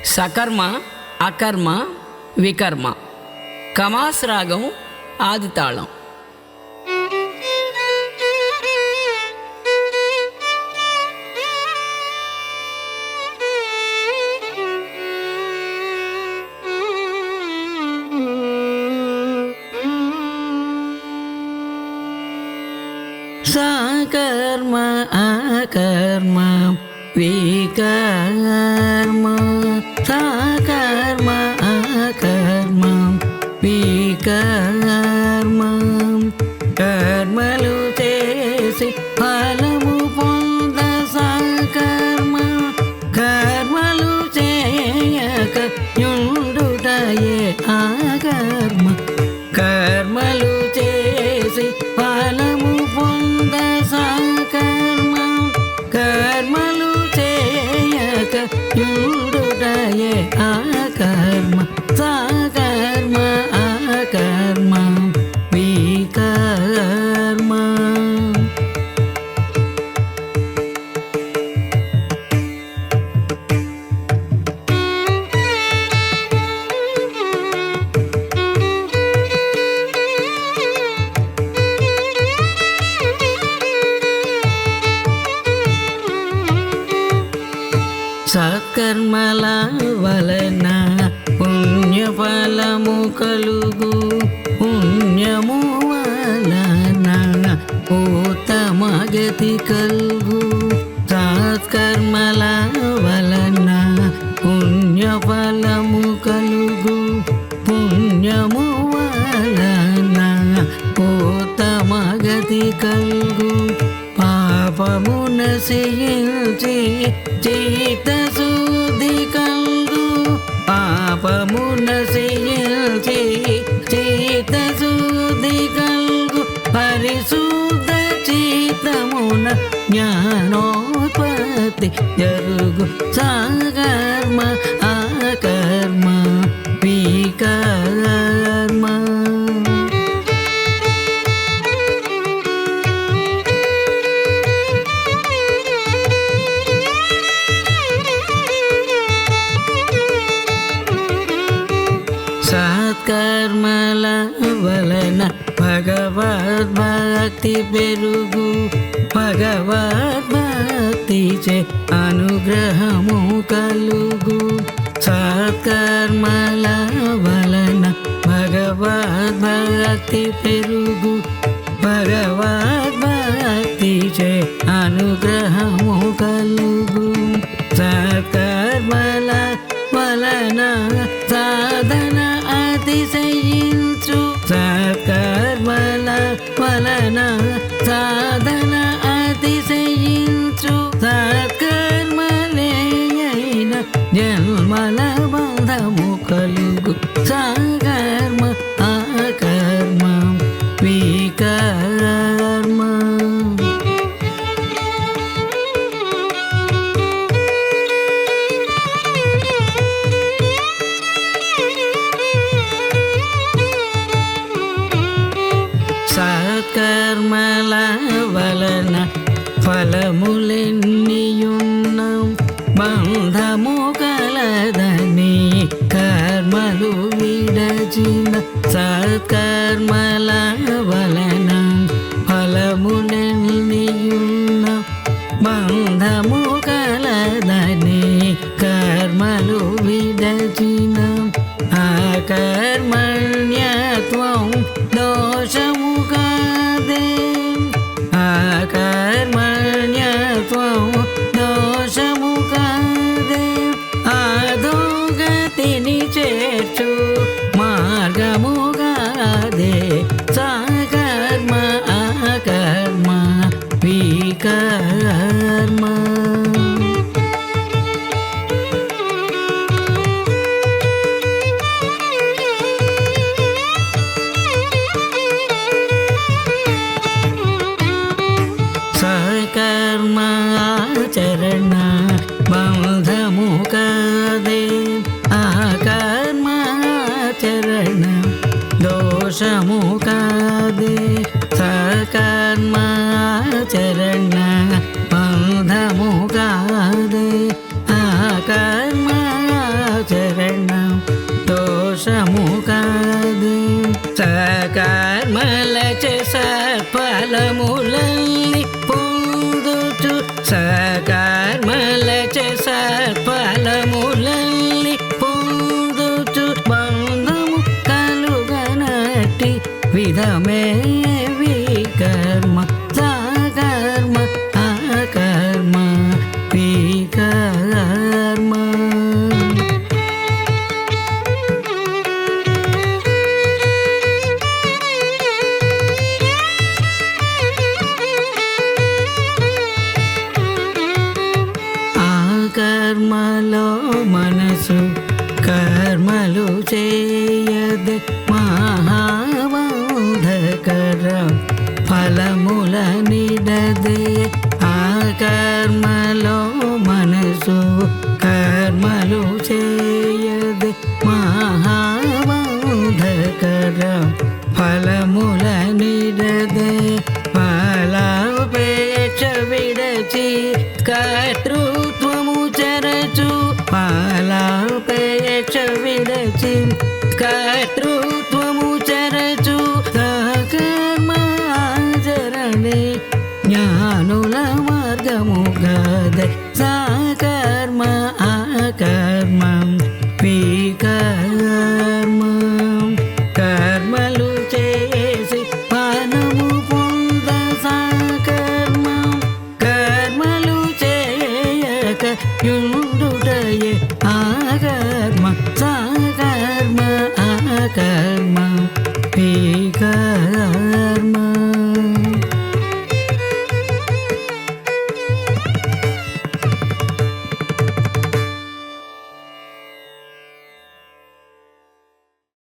సకర్మ అకర్మ వికర్మ కమాస్ రాగం ఆదితాళం సకర్మ అకర్మ వికర్మ సకర్మ కర్మల వలన పుణ్యఫలము కలుగు. పుణ్యము వలన ఉత్తమ గతి కలుగు. సత్కర్మల వలన పుణ్యఫలము కలుగు. పుణ్యము వలన ఉత్తమ గతి కలుగు. పాపమున నశించి చిత శుద్ధి పాపమున నశించి చేత శుద్ధి కలుగు పరిశుద్ధ చేతమున జ్ఞానోత్పత్తి జరుగు సాగర్మ సత్కర్మల వలన భగవద్భక్తి పెరుగు. భగవద్భక్తి చే అనుగ్రహము కలుగు. సత్కర్మల వలన భగవద్భక్తి పెరుగు. భగవద్భక్తి చే అనుగ్రహము కలుగు. సత్కర్మల వలన సత్కర్మల వలన ఫలములెన్నియున్న. బంధము కలదని కర్మలు విడచిన సత్కర్మల వలన ఫలములెన్నియున్న. బంధము लोकादे सकर्माचरण बन्धमुगादे अकर्माचरण दोषमुगादे सकर्मलच सत्फलमुलल्लि पोदुचु सकर्मलच सत् విధమే వికర్మ సకర్మ అకర్మ వికర్మ కర్మలో మనసు కర్మలు చేయదే. కర ఫలముల నిడదే. ఆ కర్మలో మనసు కర్మలు చేయదే. మహాబంధకర ఫలముల నిడదే. ఫలాపేక్ష విడచి కర్తృత్వము చరచు. ఫలాపేక్ష విడచి కర్తృ జ్ఞానుల మార్గము గదే సకర్మ అకర్మ వికర్మ కర్మలు చేసి ఫలము పొంద సకర్మ కర్మలు చేయక యుండ